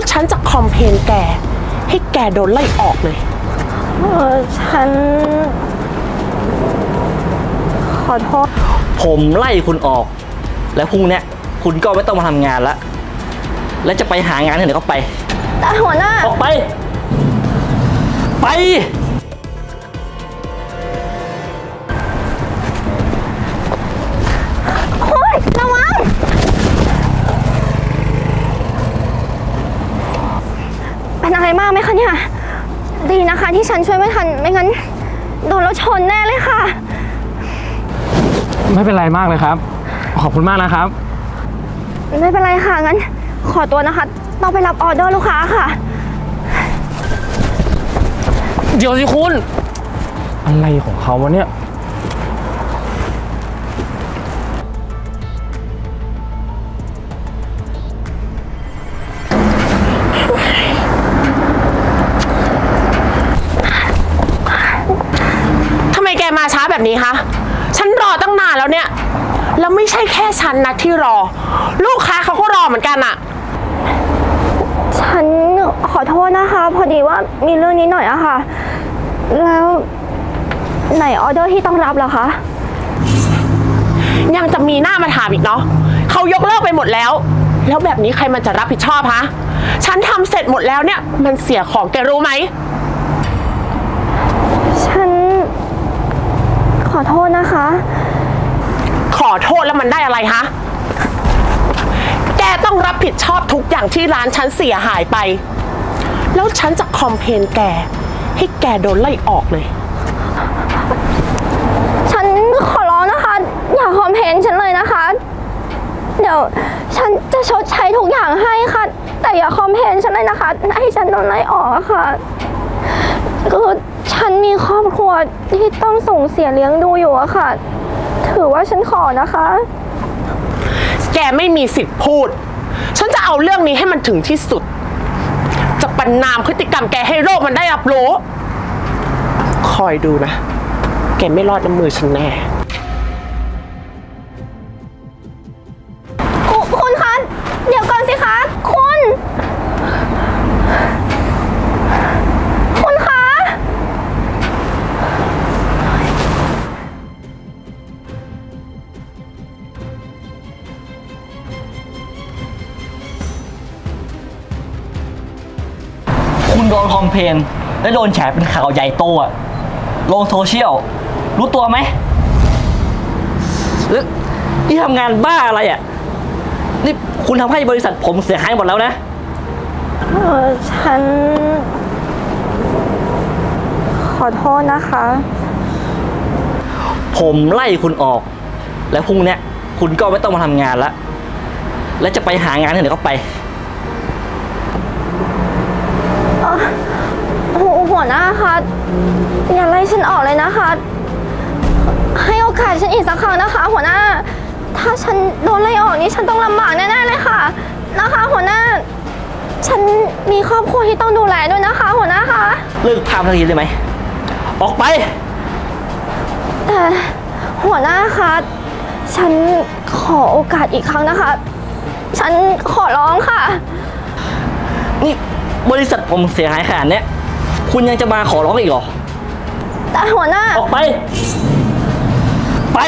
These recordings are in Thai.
แล้วฉันจะคอมเพลนแก ให้แกโดนไล่ออกเลย เออฉัน ขอโทษ ผมไล่คุณออก แล้วพรุ่งเนี้ยคุณก็ไม่ต้องมาทำงานละ แล้วจะไปหางานที่ไหนก็ไป แต่หัวหน้า ออกไป ไป ที่ฉันช่วยไม่ทัน ไม่งั้นโดนรถชนแน่เลยค่ะ ไม่เป็นไรมากเลยครับ ขอบคุณมากนะครับ ไม่เป็นไรค่ะ งั้น ขอตัวนะคะ ต้องไปรับออเดอร์ลูกค้าค่ะ เดี๋ยวสิคุณ อะไรของเขาวะเนี่ย นี้คะ ฉันรอตั้งนานแล้วเนี่ย แล้วไม่ใช่แค่ฉันนะที่รอ ลูกค้าเขาก็รอเหมือนกันอะฉันขอโทษนะคะ พอดีว่ามีเรื่องนี้หน่อยอะค่ะ แล้วไหนออเดอร์ที่ต้องรับเหรอคะ ยังจะมีหน้ามาถามอีกเนาะเขายกเลิกไปหมดแล้ว แล้วแบบนี้ใครมันจะรับผิดชอบฮะ ฉันทำเสร็จหมดแล้วเนี่ย มันเสียของแกรู้ไหม ฉัน ข อโทษนะคะ ขอโทษแล้วมันได้อะไรฮะ แกต้องรับผิดชอบทุกอย่างที่ร้านฉันเสียหายไป แล้วฉันจะคอมเพลนแก ให้แกโดนไล่ออกเลย ฉันขอร้องนะคะ อย่าคอมเพลนฉันเลยนะคะ เดี๋ยวฉันจะชดใช้ทุกอย่างให้ค่ะ แต่อย่าคอมเพลนฉันเลยนะคะ ให้ฉันโดนไล่ออกอะค่ะ คือฉันมีครอบครัวที่ต้องส่งเสียเลี้ยงดูอยู่อะค่ะ ถือว่าฉันขอนะคะ แกไม่มีสิทธิ์พูด ฉันจะเอาเรื่องนี้ให้มันถึงที่สุด จะประนามพฤติกรรมแกให้โลกมันได้รับรู้ คอยดูนะ แกไม่รอดน้ำมือฉันแน่ โดนคอมเพลนและโดนแฉเป็นข่าวใหญ่โตอะลงโซเชียล รู้ตัวไหมแล้วที่ทำงานบ้าอะไรอะนี่คุณทำให้บริษัทผมเสียหายหมดแล้วนะ เออฉัน ขอโทษนะคะ ผมไล่คุณออก แล้วพรุ่งเนี้ยคุณก็ไม่ต้องมาทำงานละ แล้วจะไปหางานที่ไหนก็ไป หัวหัวหน้าคะอย่าไล่ฉันออกเลยนะคะ ให้โอกาสฉันอีกสักครั้งนะคะ หัวหน้า ถ้าฉันโดนไล่ออกนี่ฉันต้องลำบากแน่ๆเลยค่ะ นะคะ หัวหน้า ฉันมีครอบครัวที่ต้องดูแลด้วยนะคะ หัวหน้าคะเลิกพามทันทีได้ไหม ออกไป แต่หัวหน้าคะฉันขอโอกาสอีกครั้งนะคะ ฉันขอร้องค่ะนี่ บริษัทผมเสียหายขนาดเนี้ยคุณยังจะมาขอร้องอีกเหรอ แต่หัวหน้า ออกไป ไป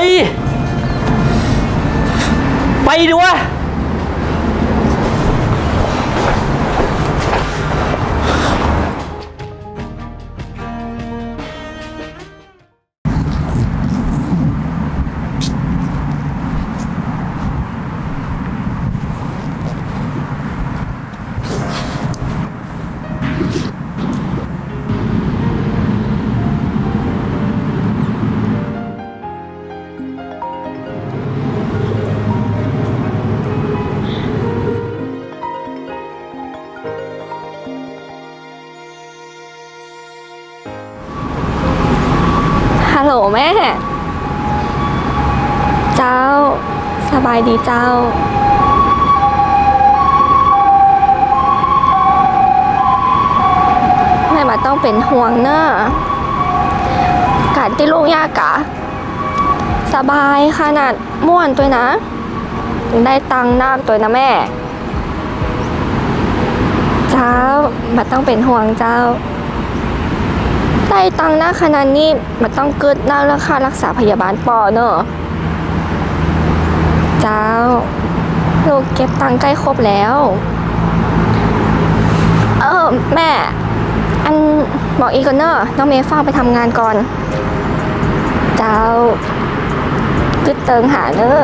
ไปดูวะ ลโหลแม่ เจ้า สบายดีเจ้า แม่มาต้องเป็นห่วงเนอะการที่ลูกยากกะ สบายขนาดม่วนตัวนะได้ตังค์น้ำตัวนะแม่ เจ้ามาต้องเป็นห่วงเจ้า ได้ตังหน้าขนาดนี้มาต้องเกิดหน้าราคารักษาพยาบาลปอเนอะเจ้าลูกเก็บตังใกล้ครบแล้ว เออแม่ อันบอกอีกก่อนเนอะน้องเมย์ฟ้างไปทำงานก่อน เจ้ากึดเติงหาเนอะ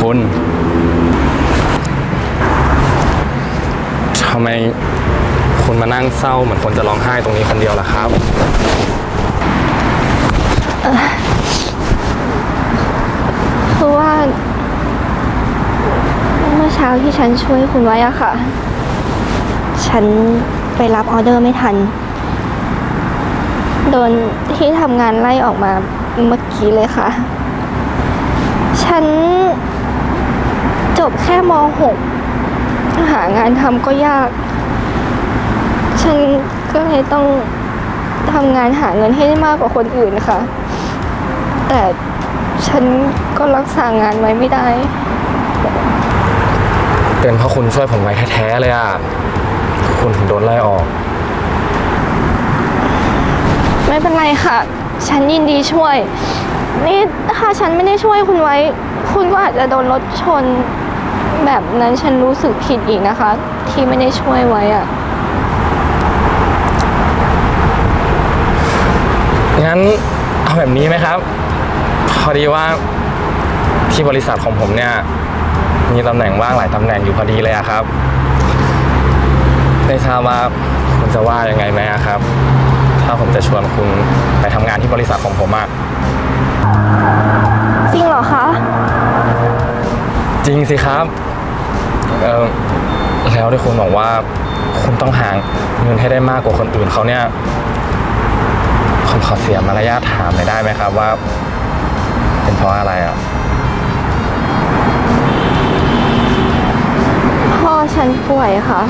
คุณทำไมคุณมานั่ง เศร้าเหมือนคนจะร้องไห้ตรงนี้คนเดียวล่ะครับคือว่า เมื่อเช้าที่ฉันช่วยคุณไว้อะค่ะ ฉันไปรับออเดอร์ไม่ทัน โดนที่ทำงานไล่ออกมาเมื่อกี้เลยค่ะ ฉันจบแค่ม .6 หางานทำก็ยาก ฉันก็เลยต้องทำงานหาเงินให้ได้มากกว่าคนอื่นค่ะ แต่ฉันก็รักษางานไว้ไม่ได้ เป็นเพราะคุณช่วยผมไว้แท้ๆเลยอะ คุณถึงโดนไล่ออก ไม่เป็นไรค่ะ ฉันยินดีช่วย นี่ถ้าฉันไม่ได้ช่วยคุณไว้ คุณก็อาจจะโดนรถชนแบบนั้นฉันรู้สึกผิดอีกนะคะ ที่ไม่ได้ช่วยไว้อะ งั้นเอาแบบนี้ไหมครับ พอดีว่าที่บริษัทของผมเนี่ย มีตำแหน่งว่างหลายตำแหน่งอยู่พอดีเลยอะครับไม่ทราบว่าคุณจะว่ายังไงไหมอะครับ ถ้าผมจะชวนคุณไปทำงานที่บริษัทของผมอะจริงเหรอคะ จริงสิครับเออแล้วที่คุณบอกว่าคุณต้องหาเงินให้ได้มากกว่าคนอื่นเขาเนี่ย ผมขอเสียมารยาทถามหน่อยได้ไหมครับว่า เป็นเพราะอะไรอะ พ่อฉันป่วยค่ะ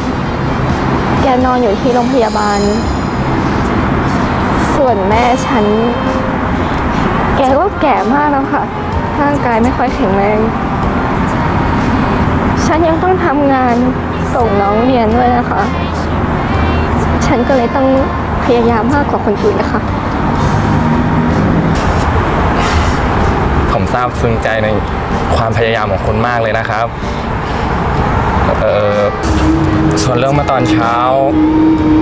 แกนอนอยู่ที่โรงพยาบาล ส่วนแม่ฉัน แกก็แก่มากแล้วค่ะ ร่างกายไม่ค่อยแข็งแรง ฉันยังต้องทำงานส่งน้องเรียนด้วยนะคะ ฉันก็เลยต้องพยายามมากกว่าคนอื่นนะคะ ซาบซึ้งใจในความพยายามของคุณมากเลยนะครับเออส่วนเรื่องเมื่อตอนเช้า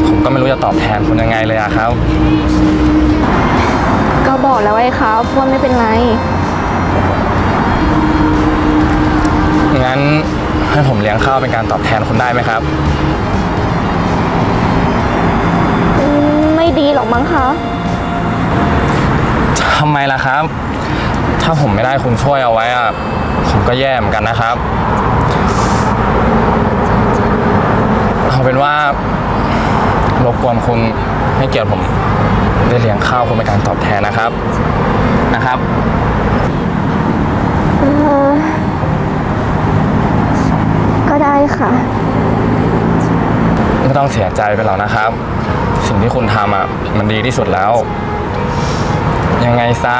ผมก็ไม่รู้จะตอบแทนคุณยังไงเลยอะครับ ก็บอกแล้วไอ้ครับว่าไม่เป็นไร งั้นให้ผมเลี้ยงข้าวเป็นการตอบแทนคุณได้ไหมครับอืมไม่ดีหรอกมั้งคะทำไมล่ะครับ ถ้าผมไม่ได้คุณช่วยเอาไว้อะผมก็แย่เหมือนกันนะครับ เอาเป็นว่ารบกวนคุณให้เกียรติผมได้เลี้ยงข้าวคุณเป็นการตอบแทนนะครับนะครับเออก็ได้ค่ะ ไม่ต้องเสียใจไปหรอกนะครับ สิ่งที่คุณทำอะมันดีที่สุดแล้ว ยังไงซะ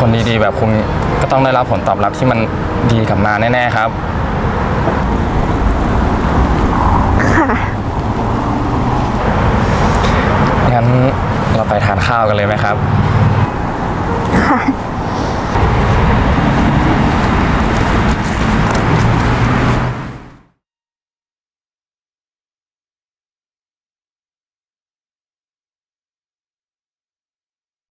คนดีๆ แบบคุณก็ต้องได้รับผลตอบรับที่มันดีกลับมาแน่ๆครับ ค่ะ งั้นเราไปทานข้าวกันเลยไหมครับไ